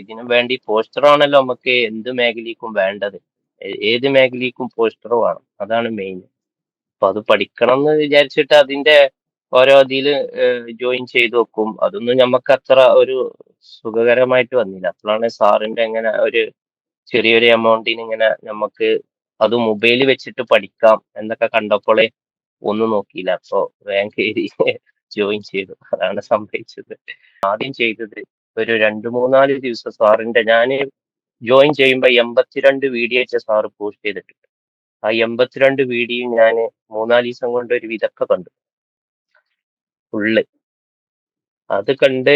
ഇതിനു വേണ്ടി പോസ്റ്ററാണല്ലോ നമുക്ക് എന്ത് മേഖലയ്ക്കും വേണ്ടത്. ഏത് മേഖലയ്ക്കും പോസ്റ്റർ വേണം. അതാണ് മെയിൻ അപ്പൊ അത് പഠിക്കണം എന്ന് വിചാരിച്ചിട്ട് അതിന്റെ ഓരോ അതിൽ ജോയിൻ ചെയ്തു വെക്കും. അതൊന്നും നമുക്ക് അത്ര ഒരു സുഖകരമായിട്ട് വന്നില്ല. അപ്പോഴാണ് സാറിന്റെ ഇങ്ങനെ ഒരു ചെറിയൊരു എമൗണ്ടിന് ഇങ്ങനെ നമുക്ക് അത് മൊബൈൽ വെച്ചിട്ട് പഠിക്കാം എന്നൊക്കെ കണ്ടപ്പോളേ ഒന്നും നോക്കിയില്ല. അപ്പോ റാങ്ക് ജോയിൻ ചെയ്തു. അതാണ് സംഭവിച്ചത്. ആദ്യം ചെയ്തത് ഒരു രണ്ട് മൂന്നാൽ ദിവസം സാറിന്റെ ഞാൻ ജോയിൻ ചെയ്യുമ്പോൾ എൺപത്തിരണ്ട് വീഡിയോ വെച്ച സാറ് പോസ്റ്റ് ചെയ്തിട്ടുണ്ട്. ആ എൺപത്തിരണ്ട് വീഡിയോ ഞാൻ മൂന്നാൽ ദിവസം കൊണ്ട് ഒരു വിധൊക്കെ കണ്ടു. ഫുള്ള്. അത് കണ്ട്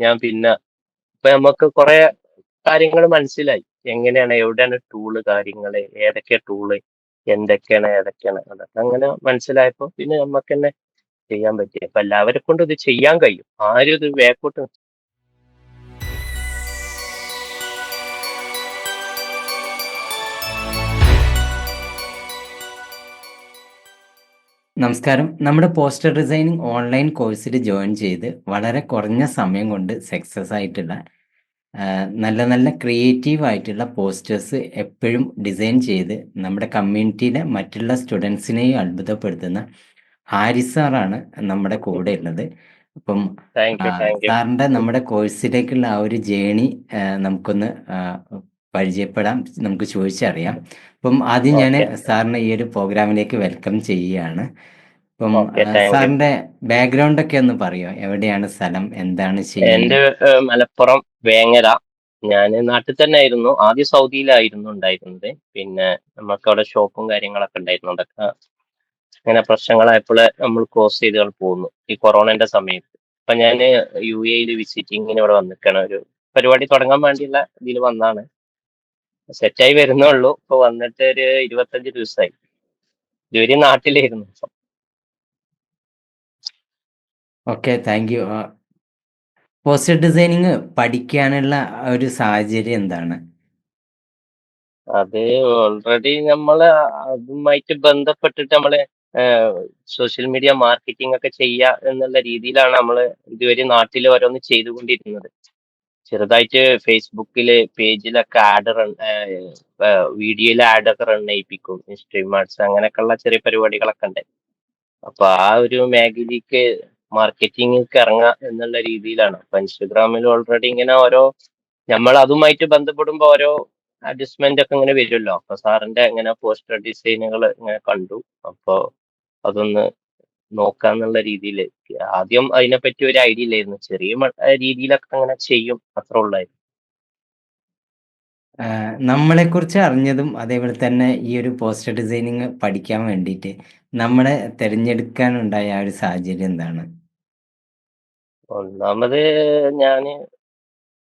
ഞാൻ പിന്നെ ഇപ്പൊ നമുക്ക് കുറെ കാര്യങ്ങൾ മനസ്സിലായി. എങ്ങനെയാണ് എവിടെയാണ് ടൂൾ കാര്യങ്ങൾ ഏതൊക്കെ ടൂൾ എന്തൊക്കെയാണ് ഏതൊക്കെയാണ് അതൊക്കെ അങ്ങനെ മനസ്സിലായപ്പോ പിന്നെ നമുക്ക് തന്നെ ചെയ്യാൻ പറ്റി. അപ്പൊ എല്ലാവരെ കൊണ്ട് ഇത് ചെയ്യാൻ കഴിയും. ആരും ഇത് വേക്കോട്ട് നമസ്കാരം. നമ്മുടെ പോസ്റ്റർ ഡിസൈനിങ് ഓൺലൈൻ കോഴ്സിൽ ജോയിൻ ചെയ്ത് വളരെ കുറഞ്ഞ സമയം കൊണ്ട് സക്സസ് ആയിട്ടുള്ള നല്ല നല്ല ക്രിയേറ്റീവ് ആയിട്ടുള്ള പോസ്റ്റേഴ്സ് എപ്പോഴും ഡിസൈൻ ചെയ്ത് നമ്മുടെ കമ്മ്യൂണിറ്റിയിലെ മറ്റുള്ള സ്റ്റുഡൻസിനെയും അത്ഭുതപ്പെടുത്തുന്ന ഹാരിസ് സാറാണ് നമ്മുടെ കൂടെ ഉള്ളത്. അപ്പം സാറിന്റെ നമ്മുടെ കോഴ്സിലേക്കുള്ള ആ ഒരു ജേണി നമുക്കൊന്ന് പരിചയപ്പെടാം നമുക്ക് ചോദിച്ചറിയാം. അപ്പം ആദ്യം ഞാൻ സാറിന് ഈ ഒരു പ്രോഗ്രാമിലേക്ക് വെൽക്കം ചെയ്യുകയാണ്. അപ്പം സാറിന്റെ ബാക്ക്ഗ്രൗണ്ട് ഒക്കെ ഒന്ന് പറയോ? എവിടെയാണ് സ്ഥലം? എന്താണ് എന്റെ മലപ്പുറം വേങ്ങര. ഞാൻ നാട്ടിൽ തന്നെ ആയിരുന്നു ആദ്യം സൗദിയിലായിരുന്നു ഉണ്ടായിരുന്നത്. പിന്നെ നമുക്ക് അവിടെ ഷോപ്പും കാര്യങ്ങളൊക്കെ ഉണ്ടായിരുന്നു. അതൊക്കെ അങ്ങനെ പ്രശ്നങ്ങളായപ്പോൾ നമ്മൾ ക്ലോസ് ചെയ്ത് പോകുന്നു ഈ കൊറോണന്റെ സമയത്ത്. അപ്പൊ ഞാൻ യു എയിൽ വിസിറ്റിങ്ങിന് ഇവിടെ വന്നിരിക്കണം ഒരു പരിപാടി തുടങ്ങാൻ വേണ്ടിയുള്ള ഇതിൽ വന്നാണ് സെറ്റായി വരുന്നേ ഉള്ളൂ ഇപ്പൊ വന്നിട്ട് ഒരു ഇരുപത്തഞ്ച് ദിവസമായി ഇതുവരെ നാട്ടിലായിരുന്നു. Okay thank you poster designing പഠിക്കാനുള്ള ഒരു സാഹചര്യം എന്താണ്? അത് ഓൾറെഡി നമ്മൾ അതുമായിട്ട് ബന്ധപ്പെട്ടിട്ട് നമ്മൾ സോഷ്യൽ മീഡിയ മാർക്കറ്റിംഗ് ഒക്കെ ചെയ്യുക എന്നുള്ള രീതിയിലാണ് നമ്മൾ ഇതുവരെ നാട്ടിൽ ഓരോന്ന് ചെയ്തുകൊണ്ടിരുന്നത്. ചെറുതായിട്ട് ഫേസ്ബുക്കിൽ പേജിലൊക്കെ ആഡ് റൺ വീഡിയോയിൽ ആഡ് ഒക്കെ റൺ ചെയ്യിപ്പിക്കും. സ്ട്രീം ആർട്സ് അങ്ങനെയൊക്കെയുള്ള ചെറിയ പരിപാടികളൊക്കെ ഉണ്ട്. അപ്പൊ ആ ഒരു മേഖലയ്ക്ക് മാർക്കറ്റിംഗിലേക്ക് ഇറങ്ങുക എന്നുള്ള രീതിയിലാണ്. അപ്പൊ ഇൻസ്റ്റഗ്രാമിൽ ഓൾറെഡി ഇങ്ങനെ ഓരോ നമ്മൾ അതുമായിട്ട് ബന്ധപ്പെടുമ്പോൾ ഓരോ അഡ്ജസ്റ്റ്മെന്റ് ഒക്കെ ഇങ്ങനെ വരുമല്ലോ. അപ്പൊ സാറിന്റെ ഇങ്ങനെ പോസ്റ്റർ ഡിസൈനുകൾ ഇങ്ങനെ കണ്ടു. അപ്പൊ അതൊന്ന് നോക്കാന്നുള്ള രീതിയിൽ ആദ്യം അതിനെപ്പറ്റി ഒരു ഐഡിയ ഇല്ലായിരുന്നു. ചെറിയ മ- രീതിയിലൊക്കെ അങ്ങനെ ചെയ്യും. അത്ര ഉള്ളായിരുന്നു. നമ്മളെ കുറിച്ച് അറിഞ്ഞതും അതേപോലെ തന്നെ ഈ ഒരു പോസ്റ്റർ ഡിസൈനിങ് പഠിക്കാൻ വേണ്ടിയിട്ട് നമ്മളെ തിരഞ്ഞെടുക്കാനുണ്ടായ ആ ഒരു സാഹചര്യം എന്താണ്? ഒന്നാമത് ഞാൻ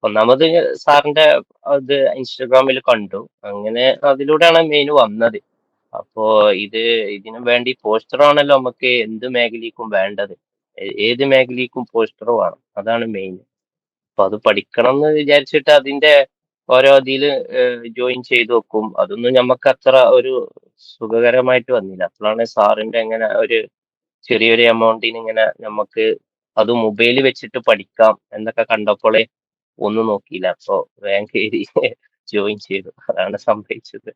ഒന്നാമത് സാറിന്റെ അത് ഇൻസ്റ്റഗ്രാമിൽ കണ്ടു. അങ്ങനെ അതിലൂടെയാണ് മെയിൻ വന്നത്. അപ്പോ ഇത് ഇതിനു വേണ്ടി പോസ്റ്റർ ആണല്ലോ നമുക്ക് എന്ത് മേഖലയ്ക്കും വേണ്ടത്. ഏത് മേഖലയ്ക്കും പോസ്റ്റർ വേണം. അതാണ് മെയിൻ അപ്പൊ അത് പഠിക്കണം എന്ന് വിചാരിച്ചിട്ട് അതിന്റെ ഓരോ ഇതിൽ ജോയിൻ ചെയ്ത് വെക്കും. അതൊന്നും നമുക്ക് അത്ര ഒരു സുഖകരമായിട്ട് വന്നില്ല. അപ്പോഴാണ് സാറിന്റെ ഇങ്ങനെ ഒരു ചെറിയൊരു എമൗണ്ടിന് ഇങ്ങനെ നമുക്ക് അത് മൊബൈൽ വെച്ചിട്ട് പഠിക്കാം എന്നൊക്കെ കണ്ടപ്പോളേ ഒന്നും നോക്കിയില്ല. അപ്പൊ വേഗം കയറി ജോയിൻ ചെയ്തു. അതാണ് സംഭവിച്ചത്.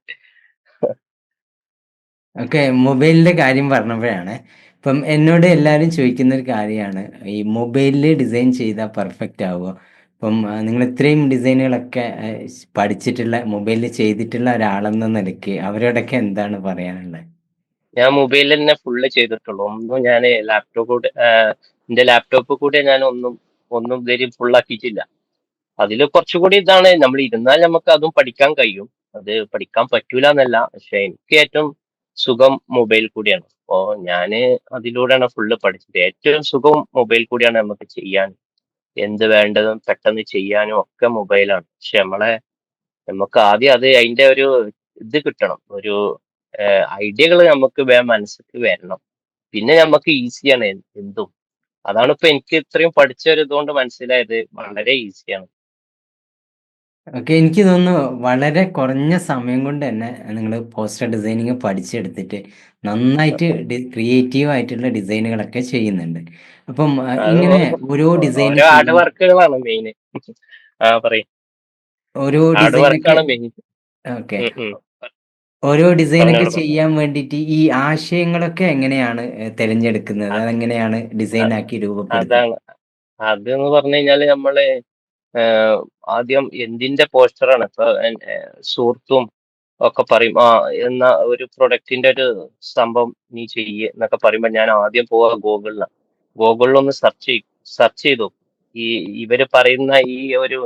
ഓക്കെ മൊബൈലിന്റെ കാര്യം പറഞ്ഞപ്പോഴാണ്. ഇപ്പം എന്നോട് എല്ലാവരും ചോദിക്കുന്ന ഒരു കാര്യമാണ്. ഈ മൊബൈലിൽ ഡിസൈൻ ചെയ്താൽ പെർഫെക്റ്റ് ആവുമോ ഇപ്പം നിങ്ങൾ ഇത്രയും ഡിസൈനുകളൊക്കെ പഠിച്ചിട്ടുള്ള മൊബൈലിൽ ചെയ്തിട്ടുള്ള ഒരാളെന്ന നിലയ്ക്ക് അവരോടൊക്കെ എന്താണ് പറയാനുള്ളത്? ഞാൻ മൊബൈലിൽ തന്നെ ഫുള്ള് ചെയ്തിട്ടുള്ളൂ. ഒന്നും ഞാൻ ലാപ്ടോപ്പ് എന്റെ ലാപ്ടോപ്പ് കൂടെ ഞാൻ ഒന്നും ഒന്നും ഇതുവരെയും ഫുൾ ആക്കിയിട്ടില്ല. അതിൽ കുറച്ചുകൂടി ഇതാണ്. നമ്മൾ ഇരുന്നാൽ നമുക്ക് അതും പഠിക്കാൻ കഴിയും. അത് പഠിക്കാൻ പറ്റൂല എന്നല്ല പക്ഷെ എനിക്ക് ഏറ്റവും സുഖം മൊബൈൽ കൂടിയാണ്. അപ്പോ ഞാൻ അതിലൂടെയാണ് ഫുള്ള് പഠിച്ചത്. ഏറ്റവും സുഖം മൊബൈൽ കൂടിയാണ് നമുക്ക് ചെയ്യാൻ. എന്ത് വേണ്ടതും പെട്ടെന്ന് ചെയ്യാനും ഒക്കെ മൊബൈലാണ് പക്ഷെ നമ്മളെ നമുക്ക് ആദ്യം അത് അതിന്റെ ഒരു ഇത് കിട്ടണം. ഒരു ഐഡിയകൾ നമുക്ക് വേ മനസ്സിൽ വരണം. പിന്നെ നമുക്ക് ഈസിയാണ് എന്തും. അതാണ് ഇപ്പൊ എനിക്ക് ഇത്രയും പഠിച്ച ഒരു ഇതുകൊണ്ട് മനസ്സിലായത്. വളരെ ഈസിയാണ് ഓക്കെ എനിക്ക് തോന്നുന്നു വളരെ കുറഞ്ഞ സമയം കൊണ്ട് തന്നെ നിങ്ങൾ പോസ്റ്റർ ഡിസൈനിങ് പഠിച്ചെടുത്തിട്ട് നന്നായിട്ട് ക്രിയേറ്റീവ് ആയിട്ടുള്ള ഡിസൈനുകളൊക്കെ ചെയ്യുന്നുണ്ട്. അപ്പം അത് ഇങ്ങനെ ഓരോ ഡിസൈൻ ഓരോ ഹാർഡ് വർക്കുകളാണ് ആ പറയ്. ഓരോ ഹാർഡ് ഡിസൈനൊക്കെ വർക്കാണ് മെയിൻ ഓക്കെ. ഉം ഉം. ഓരോ ഡിസൈനൊക്കെ പറഞ്ഞോളൂ ചെയ്യാൻ വേണ്ടിയിട്ട് ഈ ആശയങ്ങളൊക്കെ എങ്ങനെയാണ് ഏഹ് തിരഞ്ഞെടുക്കുന്നത്? അതെങ്ങനെയാണ് ഡിസൈൻ ആക്കി രൂപപ്പെടുത്തുന്നത് അതാണ്. അത് എന്ന് പറഞ്ഞു കഴിഞ്ഞാൽ നമ്മൾ ആദ്യം എന്തിന്റെ പോസ്റ്ററാണ് ഇപ്പൊ സുഹൃത്തും ഒക്കെ പറയും ആ എന്ന ഒരു പ്രൊഡക്റ്റിന്റെ ഒരു സംഭവം നീ ചെയ്യേ എന്നൊക്കെ പറയുമ്പോ ഞാൻ ആദ്യം പോവാ ഗൂഗിളിലാണ് ഗൂഗിളിൽ ഒന്ന് സെർച്ച് ചെയ്യും സെർച്ച് ചെയ്തു ഈ ഇവർ പറയുന്ന ഈ ഒരു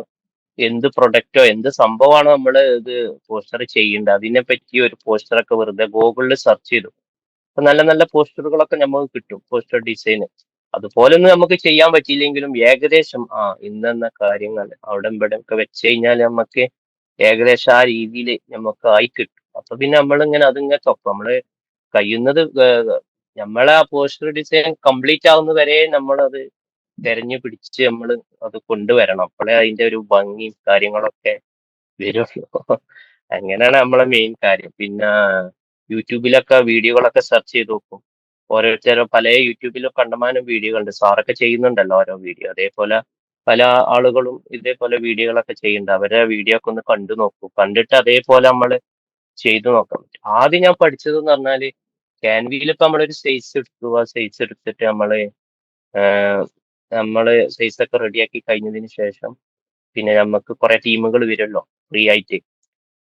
എന്ത് പ്രൊഡക്റ്റോ എന്ത് സംഭവമാണോ നമ്മൾ ഇത് പോസ്റ്റർ ചെയ്യേണ്ടത് അതിനെ പറ്റി ഒരു പോസ്റ്ററൊക്കെ വെറുതെ ഗൂഗിളിൽ സെർച്ച് ചെയ്തു അപ്പൊ നല്ല നല്ല പോസ്റ്ററുകളൊക്കെ നമുക്ക് കിട്ടും പോസ്റ്റർ ഡിസൈൻ അതുപോലൊന്നും നമുക്ക് ചെയ്യാൻ പറ്റിയില്ലെങ്കിലും ഏകദേശം ആ ഇന്നെന്ന കാര്യങ്ങൾ അവിടെ ഇവിടെ ഒക്കെ വെച്ച് കഴിഞ്ഞാൽ നമുക്ക് ഏകദേശം ആ രീതിയിൽ നമുക്ക് ആയി കിട്ടും. അപ്പൊ പിന്നെ നമ്മളിങ്ങനെ അതിങ്ങനെ തൊപ്പം. നമ്മൾ കഴിയുന്നത് നമ്മളെ ആ പോസ്റ്റർ ഡിസൈൻ കംപ്ലീറ്റ് ആവുന്ന വരെ നമ്മളത് തെരഞ്ഞു പിടിച്ച് നമ്മൾ അത് കൊണ്ടുവരണം. അപ്പോഴേ അതിന്റെ ഒരു ഭംഗിയും കാര്യങ്ങളൊക്കെ വരുള്ളൂ. അങ്ങനെയാണ് നമ്മളെ മെയിൻ കാര്യം. പിന്നെ യൂട്യൂബിലൊക്കെ വീഡിയോകളൊക്കെ സെർച്ച് ചെയ്ത് നോക്കും. ഓരോരുത്തരും പല യൂട്യൂബിലും കണ്ടമാനം വീഡിയോ ഉണ്ട് സാറൊക്കെ ചെയ്യുന്നുണ്ടല്ലോ ഓരോ വീഡിയോ അതേപോലെ പല ആളുകളും ഇതേപോലെ വീഡിയോകളൊക്കെ ചെയ്യുന്നുണ്ട്. അവരെ വീഡിയോ ഒക്കെ ഒന്ന് കണ്ടു നോക്കൂ. കണ്ടിട്ട് അതേപോലെ നമ്മൾ ചെയ്തു നോക്കാം. ആദ്യം ഞാൻ പഠിച്ചത് എന്ന് പറഞ്ഞാൽ ക്യാൻവിയിൽ ഇപ്പൊ നമ്മളൊരു സൈസ് ആ സൈസ് എടുത്തിട്ട് നമ്മൾ നമ്മൾ സൈസ് ഒക്കെ റെഡിയാക്കി കഴിഞ്ഞതിന് ശേഷം പിന്നെ നമുക്ക് കുറെ ടീമുകൾ വരുമല്ലോ. ഫ്രീ ആയിട്ട്.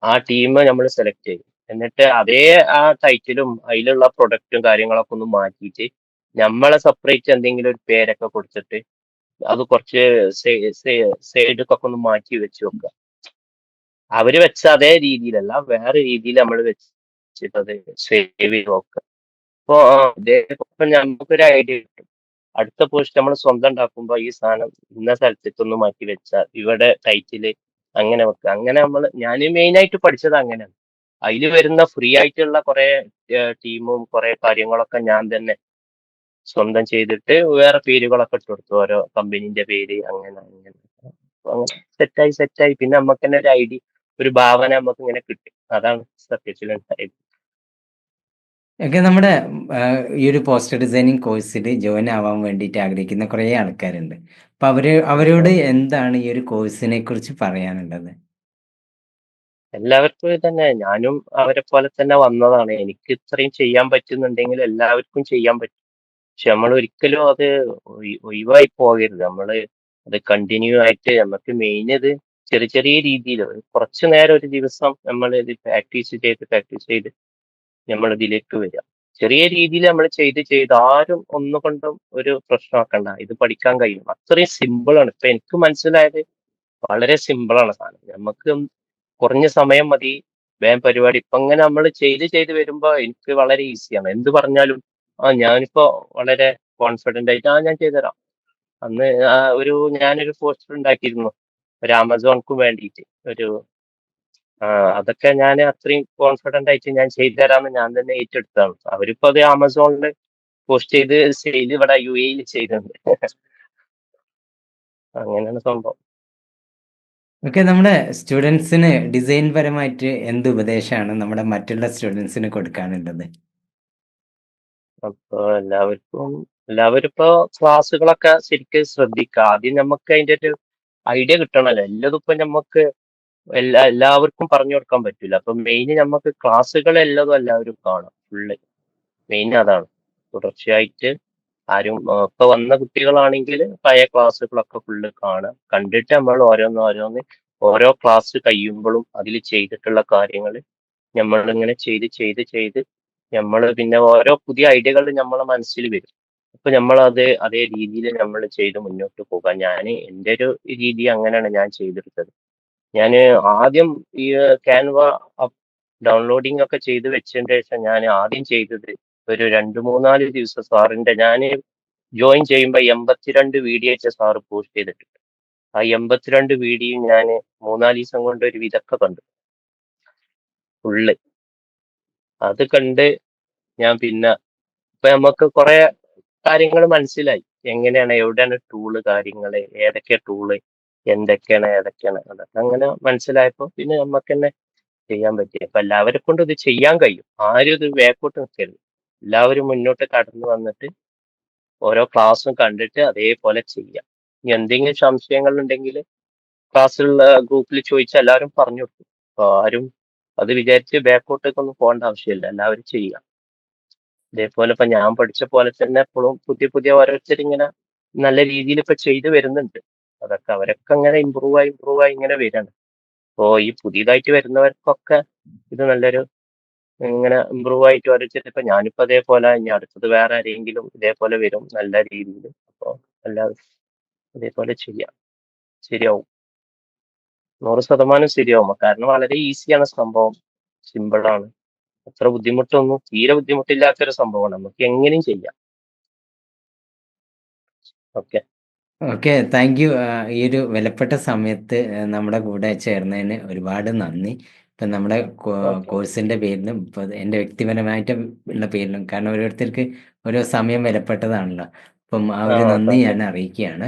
ആ ടീം നമ്മൾ സെലക്ട് ചെയ്യും എന്നിട്ട് അതേ ആ ടൈറ്റിലും അതിലുള്ള പ്രൊഡക്റ്റും കാര്യങ്ങളൊക്കെ ഒന്ന് മാറ്റിയിട്ട് നമ്മളെ സെപ്പറേറ്റ് എന്തെങ്കിലും ഒരു പേരൊക്കെ കൊടുത്തിട്ട് അത് കുറച്ച് സൈഡൊക്കെ ഒന്ന് മാറ്റി വെച്ച് വെക്കുക. അവർ വെച്ച അതേ രീതിയിലല്ല വേറെ രീതിയിൽ നമ്മൾ വെച്ചിട്ട് അത് സേവ് ചെയ്ത് നോക്കുക അപ്പൊ നമുക്കൊരു ഐഡിയ കിട്ടും. അടുത്ത പോസ്റ്റ് നമ്മൾ സ്വന്തം ഉണ്ടാക്കുമ്പോ ഈ സാധനം ഇന്ന സ്ഥലത്തേക്കൊന്ന് മാറ്റി വെച്ചാൽ ഇവിടെ ടൈറ്റിൽ അങ്ങനെ വെക്കുക. അങ്ങനെ നമ്മൾ ഞാൻ മെയിൻ ആയിട്ട് പഠിച്ചത് അങ്ങനെയാണ്. അതിൽ വരുന്ന ഫ്രീ ആയിട്ടുള്ള കുറെ ടീമും കുറെ കാര്യങ്ങളൊക്കെ ഞാൻ തന്നെ സ്വന്തം ചെയ്തിട്ട് വേറെ പേരുകളൊക്കെ ഇട്ട് കൊടുത്തു. ഓരോ കമ്പനീന്റെ പേര് അങ്ങനെ അങ്ങനെ. അങ്ങനെ സെറ്റായി സെറ്റായി പിന്നെ നമുക്ക് തന്നെ ഒരു ഐഡിയ ഒരു ഭാവന നമുക്ക് ഇങ്ങനെ കിട്ടും. അതാണ് സത്യത്തിൽ ഉണ്ടായത്. ഒക്കെ നമ്മുടെ ഈ ഒരു പോസ്റ്റർ ഡിസൈനിങ് കോഴ്സിൽ ജോയിൻ ആവാൻ വേണ്ടിയിട്ട് ആഗ്രഹിക്കുന്ന കുറേ ആൾക്കാരുണ്ട്. അപ്പൊ അവർ അവരോട് എന്താണ് ഈ ഒരു കോഴ്സിനെ കുറിച്ച് പറയാനുള്ളത്? എല്ലാവർക്കും തന്നെ ഞാനും അവരെ പോലെ തന്നെ വന്നതാണ്. എനിക്ക് ഇത്രയും ചെയ്യാൻ പറ്റുന്നുണ്ടെങ്കിൽ എല്ലാവർക്കും ചെയ്യാൻ പറ്റും. പക്ഷെ നമ്മൾ ഒരിക്കലും അത് ഒഴി- ഒഴിവായി പോകരുത്. നമ്മൾ അത് കണ്ടിന്യൂ ആയിട്ട് നമുക്ക് മെയിൻ ഇത് ചെറിയ ചെറിയ രീതിയിൽ കുറച്ചു നേരം ഒരു ദിവസം നമ്മൾ ഇത് പ്രാക്ടീസ് ചെയ്ത് പ്രാക്ടീസ് ചെയ്ത് നമ്മൾ ഇതിലേക്ക് വരിക. ചെറിയ രീതിയിൽ നമ്മൾ ചെയ്ത് ചെയ്ത് ആരും ഒന്നുകൊണ്ടും ഒരു പ്രശ്നമാക്കണ്ട ഇത് പഠിക്കാൻ കഴിയും. അത്രയും സിമ്പിൾ ആണ്. ഇപ്പൊ എനിക്ക് മനസ്സിലായത് വളരെ സിമ്പിൾ ആണ് സാധനം. നമുക്ക് കുറഞ്ഞ സമയം മതി. വേം പരിപാടി. ഇപ്പൊ അങ്ങനെ നമ്മൾ ചെയ്ത് ചെയ്ത് വരുമ്പോ എനിക്ക് വളരെ ഈസിയാണ്. എന്ത് പറഞ്ഞാലും ആ ഞാനിപ്പോ വളരെ കോൺഫിഡന്റ് ആയിട്ട് ആ ഞാൻ ചെയ്തുതരാം. അന്ന് ഒരു ഞാനൊരു പോസ്റ്റർ ഉണ്ടാക്കിയിരുന്നു. ഒരു ആമസോൺക്ക് വേണ്ടിയിട്ട് ഒരു അതൊക്കെ ഞാൻ അത്രയും കോൺഫിഡന്റ് ആയിട്ട് ഞാൻ ചെയ്തുതരാമെന്ന് ഞാൻ തന്നെ ഏറ്റെടുത്താണ്. അവരിപ്പോ അത് ആമസോണിൽ പോസ്റ്റ് ചെയ്ത് സെയിൽ ഇവിടെ യു എയിൽ ചെയ്തിട്ടുണ്ട്. അങ്ങനെയാണ് സംഭവം. ഓക്കെ നമ്മുടെ സ്റ്റുഡൻസിന് ഡിസൈൻ പരമായിട്ട് എന്ത് ഉപദേശമാണ് നമ്മുടെ മറ്റുള്ള സ്റ്റുഡൻസിന് കൊടുക്കാനുള്ളത്? അപ്പൊ എല്ലാവർക്കും എല്ലാവരും ഇപ്പൊ ക്ലാസ്സുകളൊക്കെ ശരിക്കും ശ്രദ്ധിക്കുക. ആദ്യം നമുക്ക് അതിന്റെ ഒരു ഐഡിയ കിട്ടണല്ലോ. എല്ലതും ഇപ്പൊ നമുക്ക് എല്ലാ എല്ലാവർക്കും പറഞ്ഞു കൊടുക്കാൻ പറ്റില്ല. അപ്പൊ മെയിൻ നമുക്ക് ക്ലാസ്സുകൾ എല്ലാതും എല്ലാവരും കാണാം. ഫുള്ള് മെയിൻ അതാണ്. തുടർച്ചയായിട്ട് ആരും ഇപ്പൊ വന്ന കുട്ടികളാണെങ്കിൽ പഴയ ക്ലാസ്സുകളൊക്കെ ഫുള്ള് കാണുക കണ്ടിട്ട് നമ്മൾ ഓരോന്ന് ഓരോന്ന് ഓരോ ക്ലാസ് കഴിയുമ്പോഴും അതിൽ ചെയ്തിട്ടുള്ള കാര്യങ്ങൾ നമ്മൾ ഇങ്ങനെ ചെയ്ത് ചെയ്ത് ചെയ്ത് നമ്മൾ പിന്നെ ഓരോ പുതിയ ഐഡിയകൾ നമ്മളെ മനസ്സിൽ വരും. അപ്പൊ നമ്മൾ അത് അതേ രീതിയിൽ നമ്മൾ ചെയ്ത് മുന്നോട്ട് പോകാം. ഞാൻ എന്റെ ഒരു രീതി അങ്ങനെയാണ് ഞാൻ ചെയ്തെടുത്തത് ഞാൻ ആദ്യം ഈ ക്യാൻവ ഡൗൺലോഡിംഗ് ഒക്കെ ചെയ്ത് വെച്ചതിന് ശേഷം ഞാൻ ആദ്യം ചെയ്തത് ഒരു രണ്ട് മൂന്നാൽ ദിവസം സാറിന്റെ ഞാൻ ജോയിൻ ചെയ്യുമ്പോൾ എൺപത്തിരണ്ട് വീഡിയോ വെച്ച സാറ് പോസ്റ്റ് ചെയ്തിട്ടുണ്ട്. ആ എൺപത്തിരണ്ട് വീഡിയോ ഞാൻ മൂന്നാൽ ദിവസം കൊണ്ട് ഒരു വിധൊക്കെ കണ്ടു. ഫുള്ള്. അത് കണ്ട് ഞാൻ പിന്നെ ഇപ്പൊ നമുക്ക് കുറെ കാര്യങ്ങൾ മനസ്സിലായി. എങ്ങനെയാണ് എവിടെയാണ് ടൂൾ കാര്യങ്ങൾ ഏതൊക്കെ ടൂൾ എന്തൊക്കെയാണ് ഏതൊക്കെയാണ് അങ്ങനെ മനസ്സിലായപ്പോ പിന്നെ നമുക്ക് തന്നെ ചെയ്യാൻ പറ്റി. അപ്പൊ എല്ലാവരെ കൊണ്ട് ഇത് ചെയ്യാൻ കഴിയും. ആരും ഇത് വേക്കോട്ട് നിൽക്കരുത് എല്ലാവരും മുന്നോട്ട് കടന്നു വന്നിട്ട് ഓരോ ക്ലാസ്സും കണ്ടിട്ട് അതേപോലെ ചെയ്യാം. ഇനി എന്തെങ്കിലും സംശയങ്ങൾ ഉണ്ടെങ്കിൽ ക്ലാസ്സിലുള്ള ഗ്രൂപ്പിൽ ചോദിച്ചാൽ എല്ലാവരും പറഞ്ഞു കൊടുക്കും. അപ്പൊ ആരും അത് വിചാരിച്ച് ബാക്കോട്ടേക്കൊന്നും പോകേണ്ട ആവശ്യമില്ല. എല്ലാവരും ചെയ്യാം. ഇതേപോലെ ഇപ്പൊ ഞാൻ പഠിച്ച പോലെ തന്നെ എപ്പോഴും പുതിയ പുതിയ ഓരോരുത്തർ ഇങ്ങനെ നല്ല രീതിയിൽ ഇപ്പൊ ചെയ്തു വരുന്നുണ്ട്. അതൊക്കെ അവരൊക്കെ ഇങ്ങനെ ഇമ്പ്രൂവ് ആയി ഇമ്പ്രൂവ് ആയി ഇങ്ങനെ വരണം. അപ്പോ ഈ പുതിയതായിട്ട് വരുന്നവർക്കൊക്കെ ഇത് നല്ലൊരു ഇങ്ങനെ ഇമ്പ്രൂവ് ആയിട്ട് വരച്ചിട്ടിപ്പോ ഞാനിപ്പോ അതേപോലെ ഇനി അടുത്തത് വേറെ ആരെങ്കിലും ഇതേപോലെ വരും നല്ല രീതിയിൽ. അപ്പോ എല്ലാവരും ഇതേപോലെ ചെയ്യാം. ശരിയാവും. നൂറ് ശതമാനം ശരിയാവും. കാരണം വളരെ ഈസിയാണ് സംഭവം. സിമ്പിളാണ് അത്ര ബുദ്ധിമുട്ടൊന്നും തീരെ ബുദ്ധിമുട്ടില്ലാത്തൊരു സംഭവമാണ്. നമുക്ക് എങ്ങനെയും ചെയ്യാം. ഓക്കെ. ഓക്കെ. Thank you. ഈ ഒരു വിലപ്പെട്ട സമയത്ത് നമ്മുടെ കൂടെ ചേർന്നതിന് ഒരുപാട് നന്ദി. ഇപ്പം നമ്മുടെ കോഴ്സിന്റെ പേരിലും ഇപ്പൊ എന്റെ വ്യക്തിപരമായിട്ട് ഉള്ള പേരിലും കാരണം ഓരോരുത്തർക്ക് ഓരോ സമയം വിലപ്പെട്ടതാണല്ലോ. അപ്പം ആ ഒരു നന്ദി ഞാൻ അറിയിക്കുകയാണ്.